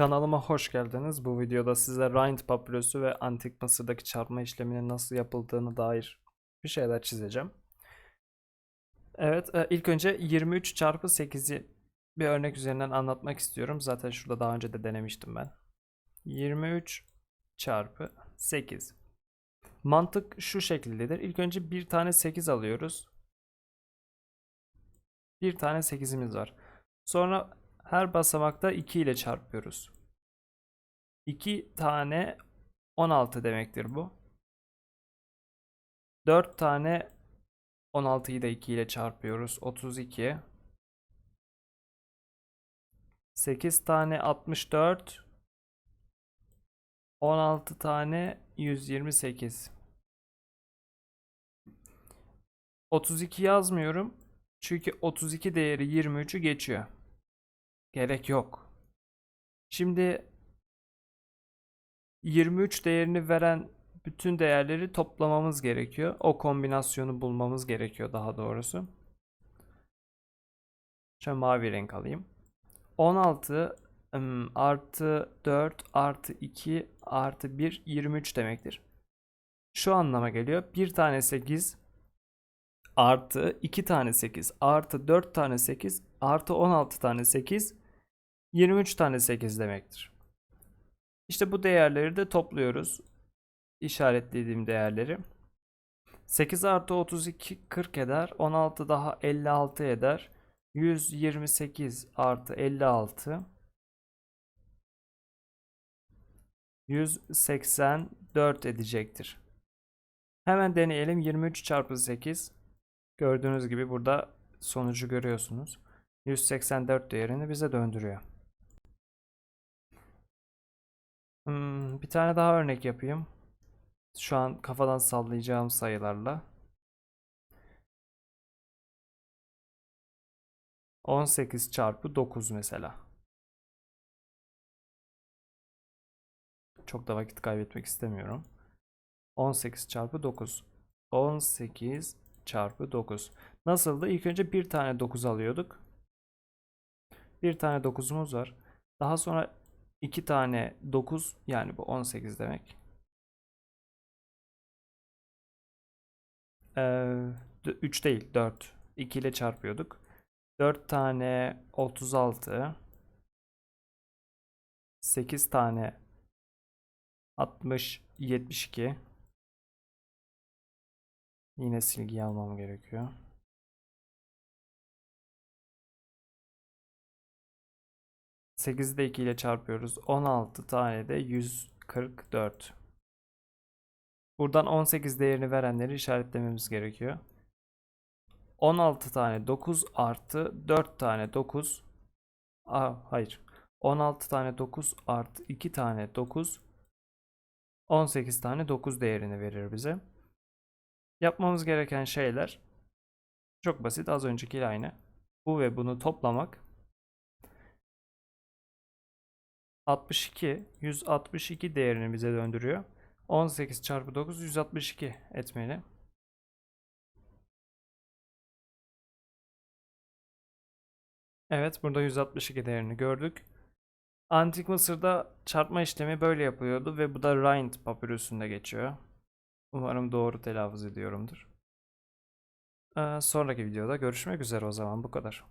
Kanalıma hoş geldiniz. Bu videoda size Rind papyrus'u ve Antik Mısır'daki çarpma işleminin nasıl yapıldığını dair bir şeyler çizeceğim. Evet, e, ilk önce 23 çarpı 8'i bir örnek üzerinden anlatmak istiyorum. Zaten şurada daha önce de denemiştim ben. 23 çarpı 8. Mantık şu şekildedir. İlk önce bir tane 8 alıyoruz. Bir tane 8'imiz var. Sonra her basamakta 2 ile çarpıyoruz. 2 tane 16 demektir bu. 4 tane 16'yı da 2 ile çarpıyoruz. 32. 8 tane 64. 16 tane 128. 32 yazmıyorum. Çünkü 32 değeri 23'ü geçiyor. Gerek yok. Şimdi 23 değerini veren bütün değerleri toplamamız gerekiyor. O kombinasyonu bulmamız gerekiyor daha doğrusu. Şöyle mavi renk alayım. 16 ım, artı 4 artı 2 artı 1 23 demektir. Şu anlama geliyor. Bir tane 8 artı 2 tane 8 artı 4 tane 8 artı 16 tane 8 23 tane 8 demektir. İşte bu değerleri de topluyoruz. İşaretlediğim değerleri. 8 artı 32 40 eder. 16 daha 56 eder. 128 artı 56 184 edecektir. Hemen deneyelim. 23 çarpı 8 Gördüğünüz gibi burada sonucu görüyorsunuz. 184 değerini bize döndürüyor. Hmm, bir tane daha örnek yapayım. Şu an kafadan sallayacağım sayılarla. 18 çarpı 9 mesela. Çok da vakit kaybetmek istemiyorum. 18 çarpı 9. 18 çarpı 9. Nasıldı? İlk önce bir tane 9 alıyorduk. Bir tane 9'umuz var. Daha sonra iki tane 9 yani bu 18 demek. Ee, 3 değil 4. 2 ile çarpıyorduk. 4 tane 36. 8 tane 60 72. Yine silgiyi almam gerekiyor. Sekizi de 2 ile çarpıyoruz. 16 tane de 144. Buradan 18 değerini verenleri işaretlememiz gerekiyor. 16 tane 9 artı 4 tane 9. Aa, hayır. 16 tane 9 artı 2 tane 9. 18 tane 9 değerini verir bize. Yapmamız gereken şeyler çok basit. Az öncekiyle aynı. Bu ve bunu toplamak. 62, 162 değerini bize döndürüyor. 18 çarpı 9, 162 etmeli. Evet, burada 162 değerini gördük. Antik Mısır'da çarpma işlemi böyle yapılıyordu ve bu da Rind papyrus'unda geçiyor. Umarım doğru telaffuz ediyorumdur. Ee, sonraki videoda görüşmek üzere o zaman bu kadar.